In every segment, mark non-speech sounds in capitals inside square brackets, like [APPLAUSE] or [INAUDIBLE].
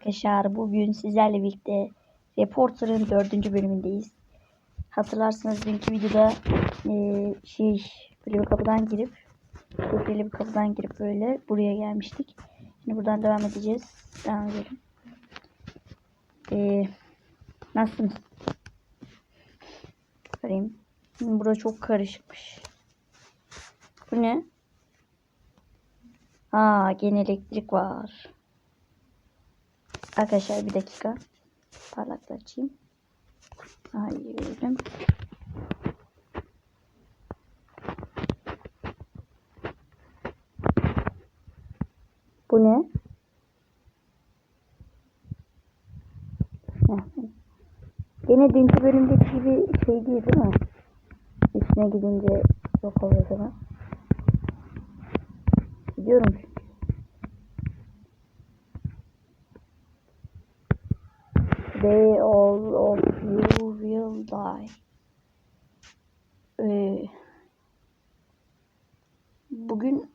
Arkadaşlar bugün sizlerle birlikte Reporter'ın dördüncü bölümündeyiz. Hatırlarsanız dünkü videoda eee, şey böyle bir kapıdan girip böyle bir kapıdan girip böyle buraya gelmiştik. Şimdi buradan devam edeceğiz. Devam edelim. Eee nasılsınız? Bakayım. Şimdi Burası çok karışıkmış. Bu ne? Aa gene elektrik var. Arkadaşlar bir dakika. Parlaklığı açayım. Hayır. Bu ne? Gene dünkü bölümdeki gibi şey değil değil mi? Üstüne gidince yok oluyor mi? Gidiyorum çünkü. They all of you will die. Ee, bugün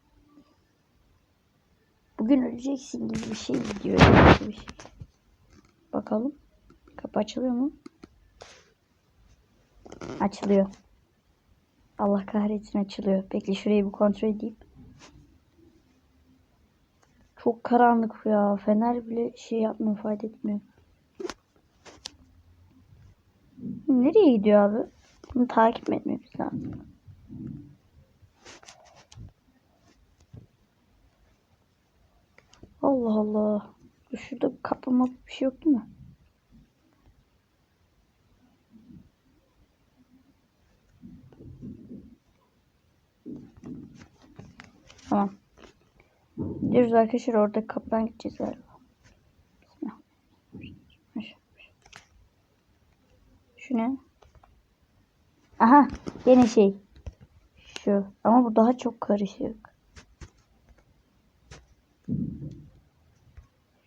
bugün öleceksin gibi bir şey diyor. Bir şey. Bakalım. Kapı açılıyor mu? Açılıyor. Allah kahretsin açılıyor. Bekle şurayı bir kontrol edeyim. Çok karanlık ya. Fener bile şey yapmıyor, fayda etmiyor. Nereye gidiyor abi? Bunu takip mi etmemiz lazım? Allah Allah. Şurada kapı mapı bir şey yok değil mi? Tamam. Gidiyoruz arkadaşlar orada kapıdan gideceğiz galiba. Şu? Aha yine şey. Şu. Ama bu daha çok karışık.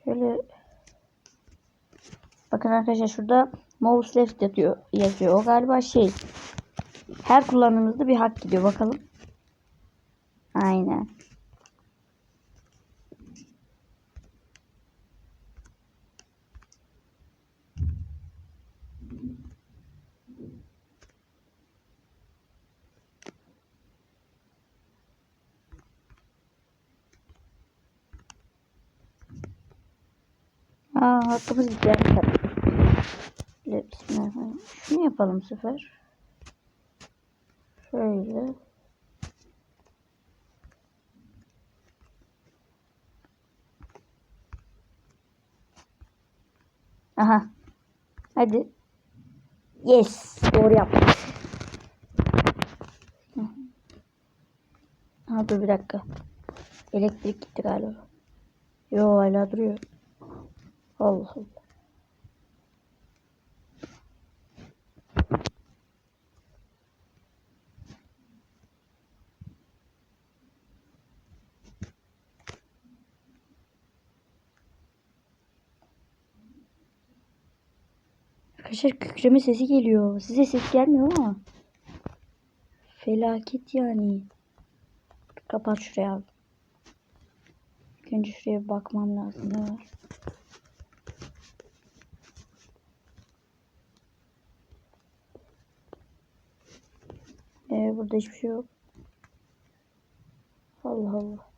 Şöyle Bakın arkadaşlar şurada mouse left yazıyor, yazıyor. O galiba şey. Her kullandığımızda bir hak gidiyor. Bakalım. Aynen. Aa hakkımız gitti. Şöyle bismillahirrahmanirrahim. Şunu yapalım bu sefer. Şöyle. Aha. Hadi. Yes. Doğru yaptık. Ha dur bir dakika. Elektrik gitti galiba. Yo hala duruyor. Allah Allah. Arkadaşlar kükreme sesi geliyor. Size ses gelmiyor ama. Felaket yani. Kapat şuraya önce şuraya bakmam lazım. Ne var? Ee, burada hiçbir şey yok. Allah Allah.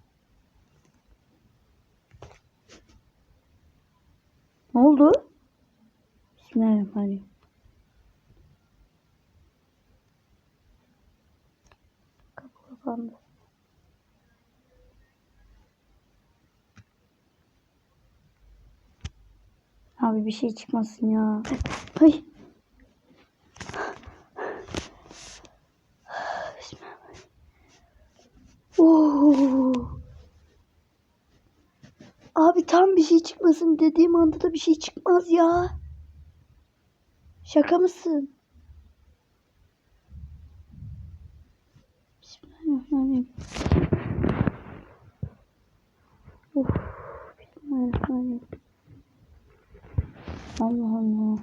Ne oldu? Bismillahirrahmanirrahim. Kapı kapandı. Abi bir şey çıkmasın ya. Ay. Oo. Abi tam bir şey çıkmasın dediğim anda da bir şey çıkmaz ya. Şaka mısın? Bismillahirrahmanirrahim. Of. Bismillahirrahmanirrahim. Allah Allah.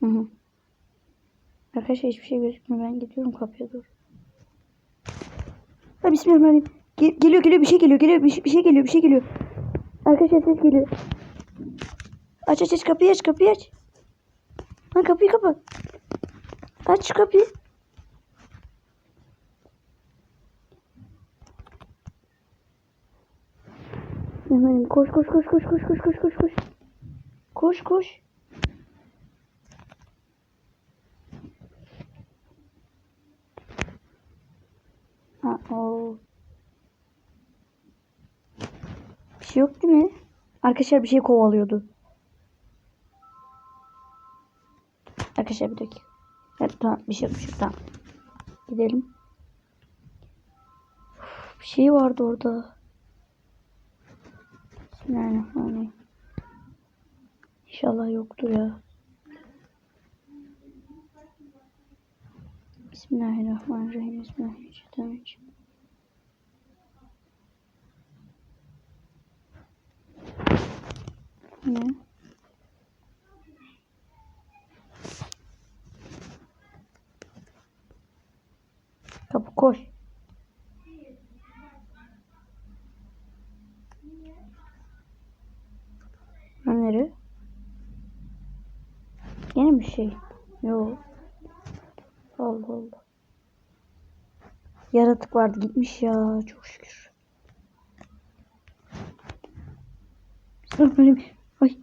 Hı hı. Arkadaşlar hiçbir şey gözükmüyor. Ben gidiyorum kapıya doğru. Ha, Bismillahirrahmanirrahim. Ge- geliyor geliyor bir şey geliyor geliyor bir şey, bir şey geliyor bir şey geliyor. Arkadaşlar ses geliyor. Aç aç aç kapıyı aç kapıyı aç. Lan kapıyı kapat. Aç şu kapıyı. Hemen koş koş koş koş koş koş koş koş koş. Koş koş. Ha, o. Bir şey yok değil mi? Arkadaşlar bir şey kovalıyordu. Arkadaşlar bir dakika. Evet, tamam bir şey yok bir şey yok tamam. Gidelim. Uf, bir şey vardı orada. Bismillahirrahmanirrahim. İnşallah yoktur ya. Bismillahirrahmanirrahim. Bismillahirrahmanirrahim. Ne? Kapı koş. Ha, Nere? Yine bir şey. Yok. Allah Allah. Yaratık vardı gitmiş ya çok şükür. Bismillahirrahmanirrahim. Ay.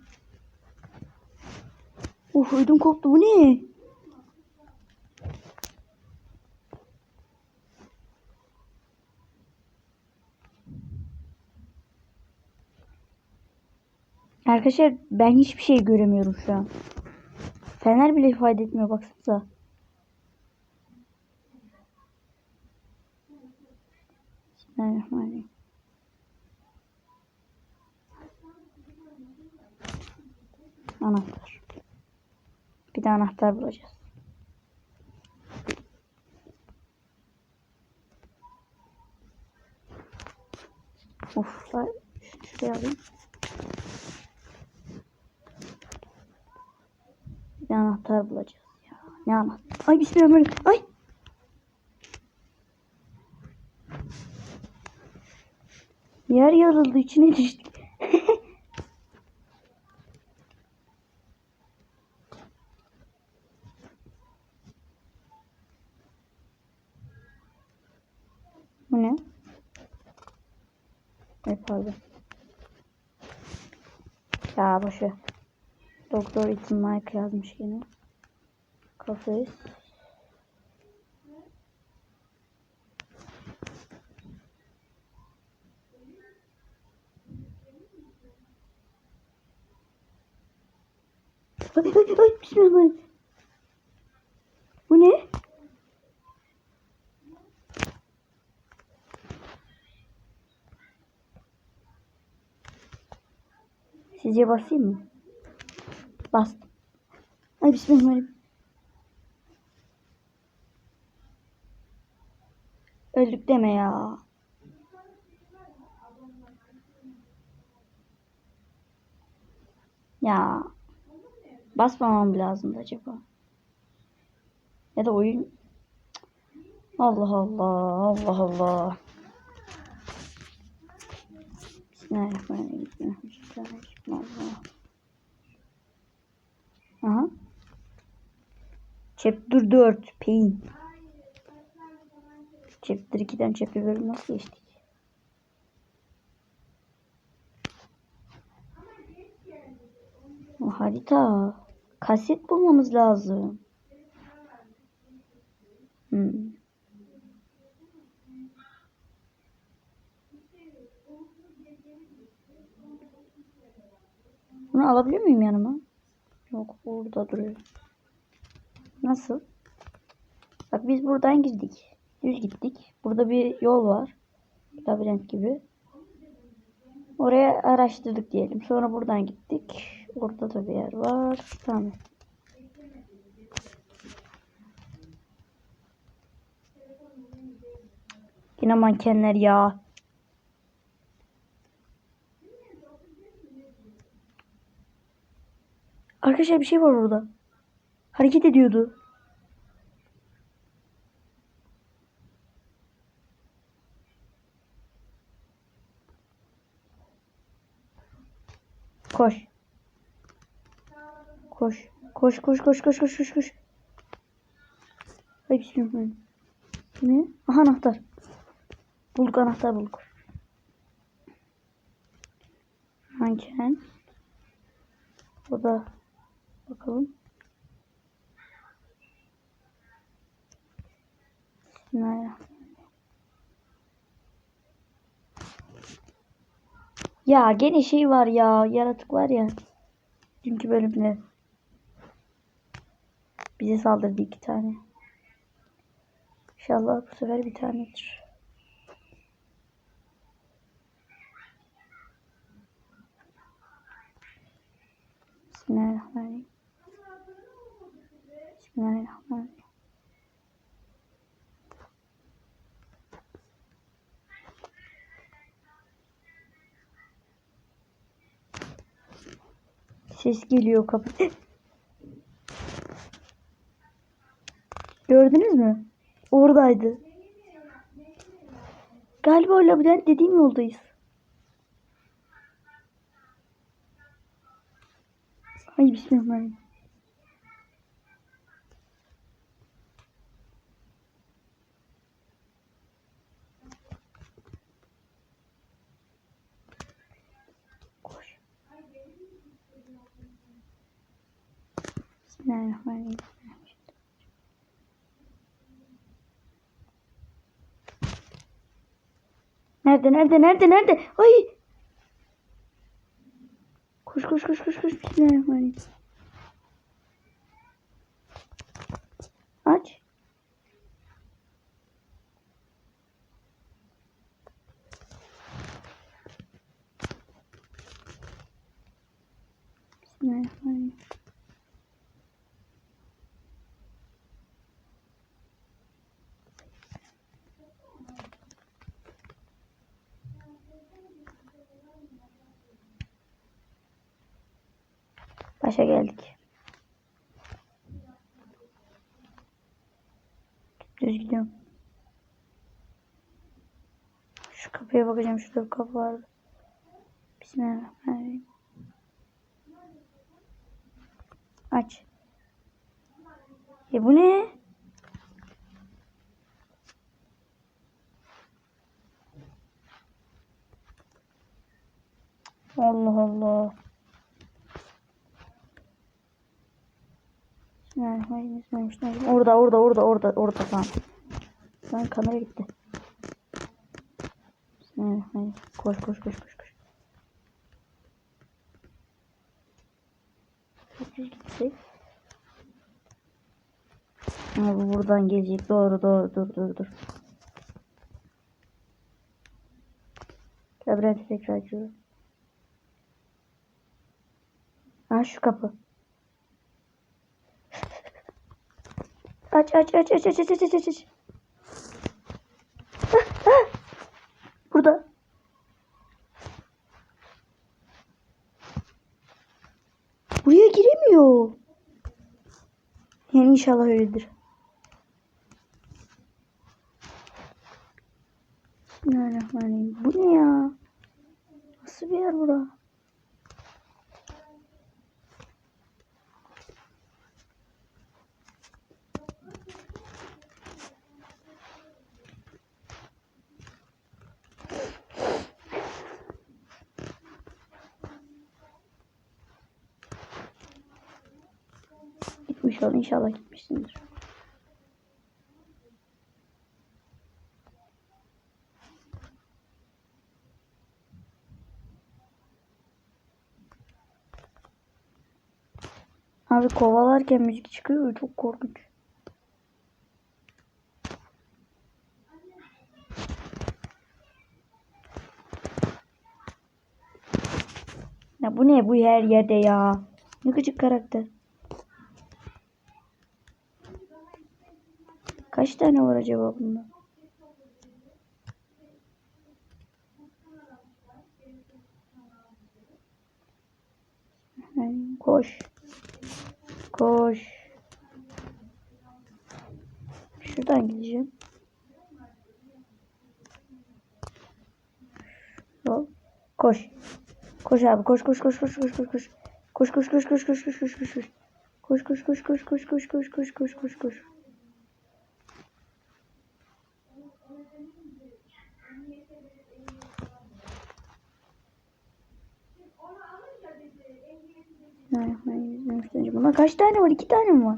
Uf ödüm koptu bu ne? Arkadaşlar ben hiçbir şey göremiyorum şu an. Fener bile ifade etmiyor baksanıza. Bismillahirrahmanirrahim. Anahtar. Bir de anahtar bulacağız. Of, şuraya alayım. Bir anahtar bulacağız ya. Ne anahtar? Ay bismillahirrahmanirrahim. Ay. Yer yarıldı içine düştük. Bu ne? Ay pardon. Ya boşver. Doktor Ethan Mike yazmış yine. Kafes. Ay ay ay bismillahirrahmanirrahim. Bu ne? Sizce basayım mı? Bastım. Ay bismillahirrahmanirrahim. Öldük deme ya. Ya. Basmamam lazımdı acaba. Ya da oyun. Allah Allah. Allah Allah. Bismillahirrahmanirrahim. Allah. Aha. Chapter 4 Pain. Chapter 2'den Chapter 1'e nasıl geçtik? Harita. Kaset bulmamız lazım. Hmm. Bunu alabilir miyim yanıma? Yok burada duruyor. Nasıl? Bak biz buradan girdik. Düz gittik. Burada bir yol var. Labirent gibi. Oraya araştırdık diyelim. Sonra buradan gittik. Orada da bir yer var. Tamam. Yine mankenler ya. Arkadaşlar bir şey var orada. Hareket ediyordu. Koş. Koş. Koş koş koş koş koş koş koş. Ay bismillahirrahmanirrahim. Ne? Aha anahtar. Bulduk anahtar bulduk. Manken. O da bakalım. Bismillahirrahmanirrahim. Ya gene şey var ya. Yaratık var ya. Dünkü bölümde. Bize saldırdı iki tane. İnşallah bu sefer bir tanedir. Bismillahirrahmanirrahim. Ses geliyor kapı. Gördünüz mü? Oradaydı. Galiba o labirent dediğim yoldayız. Ay bismillahirrahmanirrahim. Koş. Bismillahirrahmanirrahim. Nerede nerede nerede nerede? Ay! Koş koş koş koş koş. Bismillahirrahmanirrahim. Aç. Bismillahirrahmanirrahim. Başa geldik. Düz gidiyorum. Şu kapıya bakacağım. Şurada bir kapı vardı. Bismillahirrahmanirrahim. Aç. E bu ne? Allah Allah. Bismillahirrahmanirrahim. Bismillahirrahmanirrahim. Orada orada orada orada orada tamam. Lan kamera gitti. Bismillahirrahmanirrahim. Koş koş koş koş koş. Çok düz gitsek. Ama bu buradan gelecek. Doğru doğru dur dur dur. Labirenti tekrar açıyorum. Ha şu kapı. Aç aç aç aç aç aç aç aç aç. Ah, ah. Burada. Buraya giremiyor. Yani inşallah öyledir. Bismillahirrahmanirrahim. Bu ne ya? Nasıl bir yer bura? Gitmiş ol inşallah gitmişsindir. Abi kovalarken müzik çıkıyor çok korkunç. Ya bu ne bu her yerde ya. Ne gıcık karakter. Kaç tane var acaba bunda? Koş. Koş. Şuradan gideceğim. Koş. Koş abi koş koş koş koş koş koş koş. Koş koş koş koş koş koş koş koş koş. Koş koş koş koş koş koş koş koş koş koş koş. Buna kaç tane var? İki tane mi var?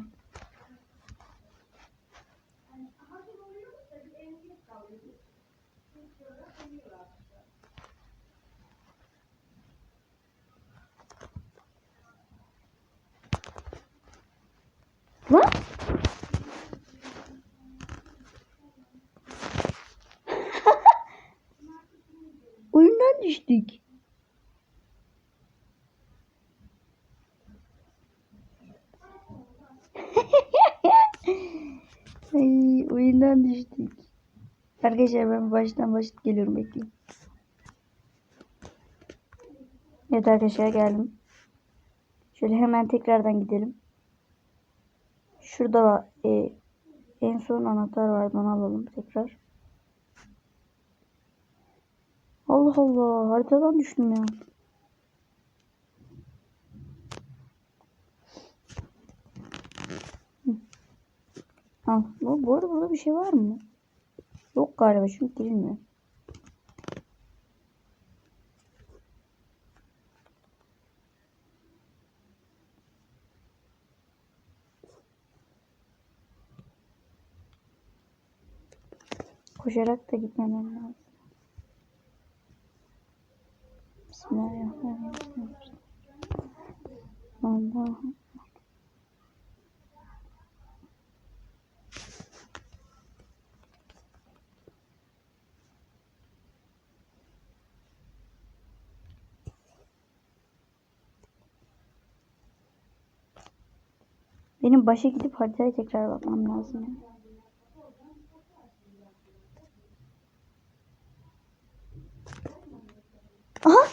Lan? [LAUGHS] Oyundan düştük. [LAUGHS] Ay, oyundan düştük. Arkadaşlar ben baştan başlayıp geliyorum bekleyin. Evet arkadaşlar geldim. Şöyle hemen tekrardan gidelim. Şurada. E, en son anahtar vardı onu alalım tekrar. Allah Allah haritadan düştüm ya. Al. Bu, bu arada burada bir şey var mı? Yok galiba çünkü girilmiyor. Koşarak da gitmemem lazım. Bismillahirrahmanirrahim. Allah'ım. Benim başa gidip haritaya tekrar bakmam lazım. Yani. Aha!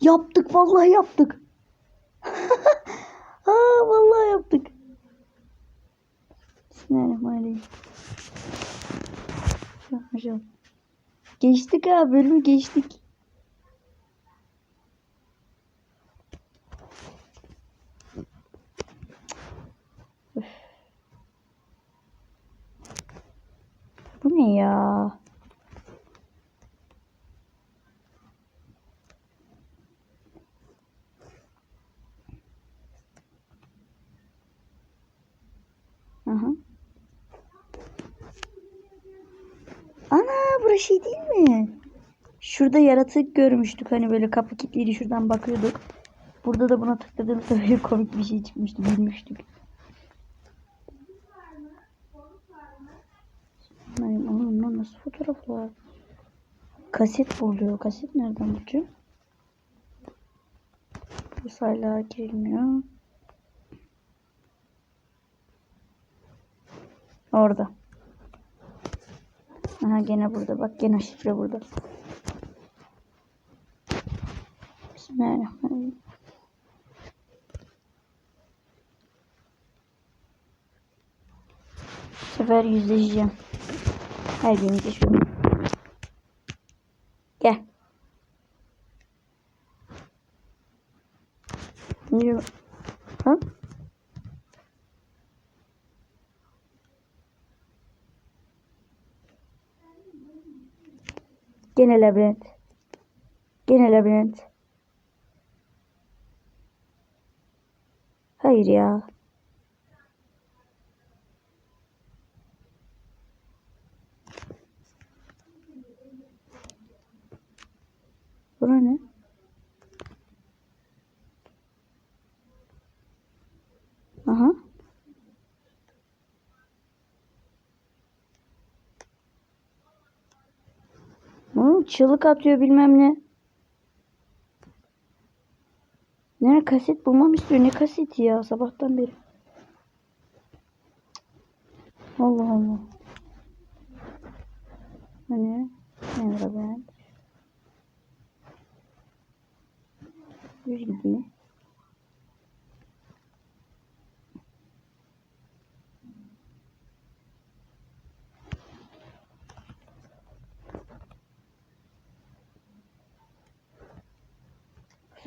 Yaptık vallahi yaptık. [LAUGHS] Aa vallahi yaptık. Bismillahirrahmanirrahim. Maşallah. Geçtik ha bölümü geçtik. Ne ya? Aha. Ana burası şey değil mi? Şurada yaratık görmüştük hani böyle kapı kilitliydi şuradan bakıyorduk. Burada da buna tıkladığımızda [LAUGHS] böyle komik bir şey çıkmıştı gülmüştük. Benim onun nasıl fotoğraflar? Kaset buluyor. Kaset nereden bulacağım? Bu sayılar girilmiyor. Orada. Aha gene burada. Bak gene şifre burada. Bismillahirrahmanirrahim. Bu sefer yüzleşeceğim. Her gün yüzleşiyorum. Gel. Yürü. Ha? Gene labirent. Gene labirent. Hayır ya. Bura ne? Aha. Hı, çığlık atıyor bilmem ne. Ne kaset bulmam istiyor. Ne kaseti ya sabahtan beri. Allah Allah. Hani nerede ben? Düz gideyim.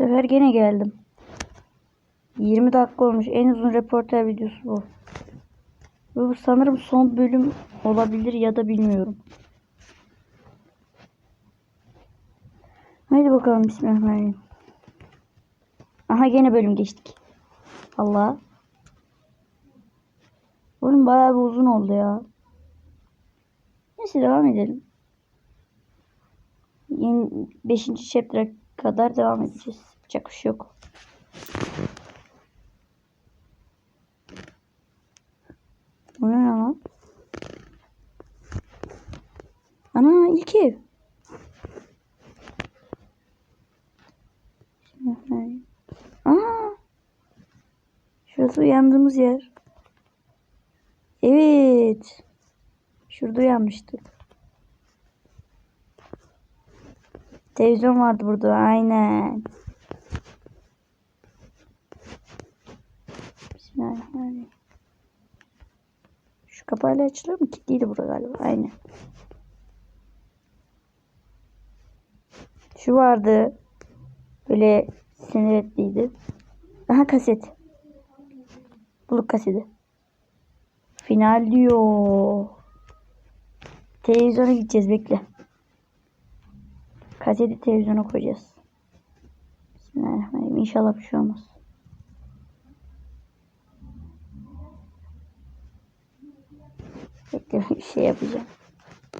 Sefer gene geldim. 20 dakika olmuş. En uzun reporter videosu bu. Bu sanırım son bölüm olabilir ya da bilmiyorum. Haydi bakalım bismillahirrahmanirrahim. Aha gene bölüm geçtik. Allah. Oğlum bayağı bir uzun oldu ya. Neyse devam edelim. Yeni 5. chapter'a kadar devam edeceğiz. Yapacak bir şey yok. Bu ne lan? Ana ilk ev. Aa, şurası uyandığımız yer. Evet. Şurada uyanmıştık. Televizyon vardı burada. Aynen. Bismillahirrahmanirrahim. Şu kapağıyla açılıyor mu? Kilitliydi bura galiba. Aynen. Şu vardı. Böyle sinir etliydi. Aha kaset. Buluk kaseti. Final diyor. Televizyona gideceğiz bekle. Kaseti televizyona koyacağız. Bismillahirrahmanirrahim. İnşallah bir şey olmaz. Bekle bir [LAUGHS] şey yapacağım.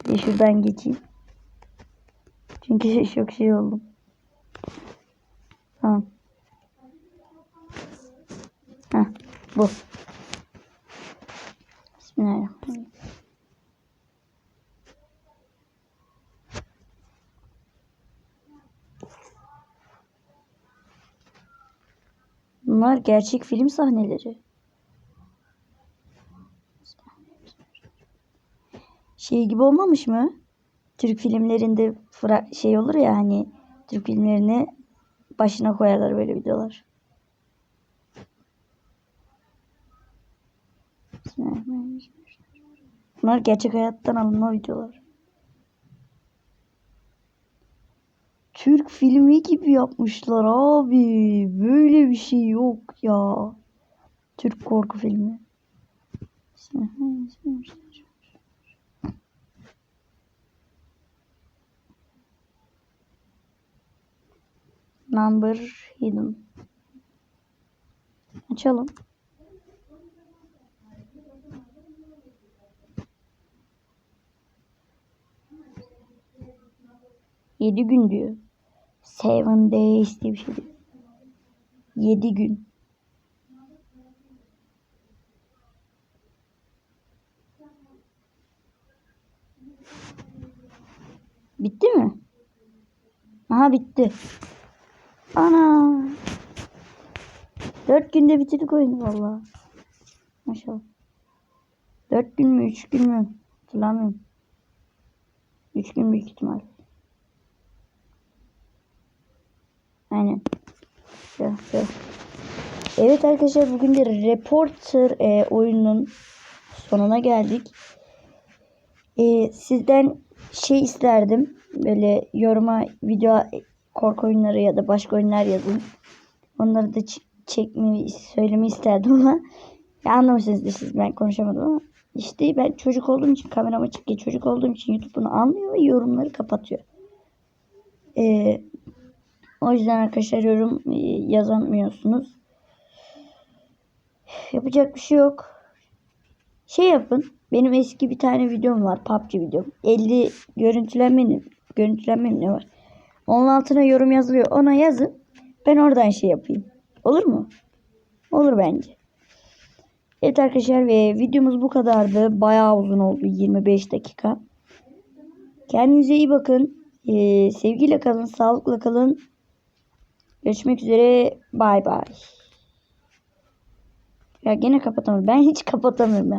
Bir şuradan geçeyim. Çünkü [LAUGHS] çok şey oldum. Tamam. Heh, bu. Bismillahirrahmanirrahim. Bunlar gerçek film sahneleri. Şey gibi olmamış mı? Türk filmlerinde şey olur ya hani Türk filmlerini başına koyarlar böyle videolar. Bunlar gerçek hayattan alınma videolar. Türk filmi gibi yapmışlar abi. Böyle bir şey yok ya. Türk korku filmi. Bismillahirrahmanirrahim. Number hidden. Açalım. Yedi gün diyor. Seven days diye bir şey diyor. Yedi gün. Bitti mi? Aha bitti. Ana. Dört günde bitirdik oyunu valla. Maşallah. Dört gün mü? Üç gün mü? Hatırlamıyorum. Üç gün büyük ihtimal. Aynen. Şöyle, şöyle. Evet arkadaşlar bugün de Reporter e, oyunun sonuna geldik. E, sizden şey isterdim. Böyle yoruma video korku oyunları ya da başka oyunlar yazın. Onları da çekmeyi söylemeyi isterdim ama [LAUGHS] ya anlamışsınızdır siz ben konuşamadım ama işte ben çocuk olduğum için kameram açık ya çocuk olduğum için YouTube bunu anlıyor ve yorumları kapatıyor. Ee, o yüzden arkadaşlar yorum e, yazamıyorsunuz. [SIGHS] Yapacak bir şey yok. Şey yapın. Benim eski bir tane videom var. PUBG videom. 50 görüntülenmenin görüntülenmem ne var? Onun altına yorum yazılıyor. Ona yazın. Ben oradan şey yapayım. Olur mu? Olur bence. Evet arkadaşlar ve videomuz bu kadardı. Bayağı uzun oldu. 25 dakika. Kendinize iyi bakın. Ee, sevgiyle kalın. Sağlıkla kalın. Görüşmek üzere. Bay bay. Ya gene kapatamadım. Ben hiç kapatamıyorum ya.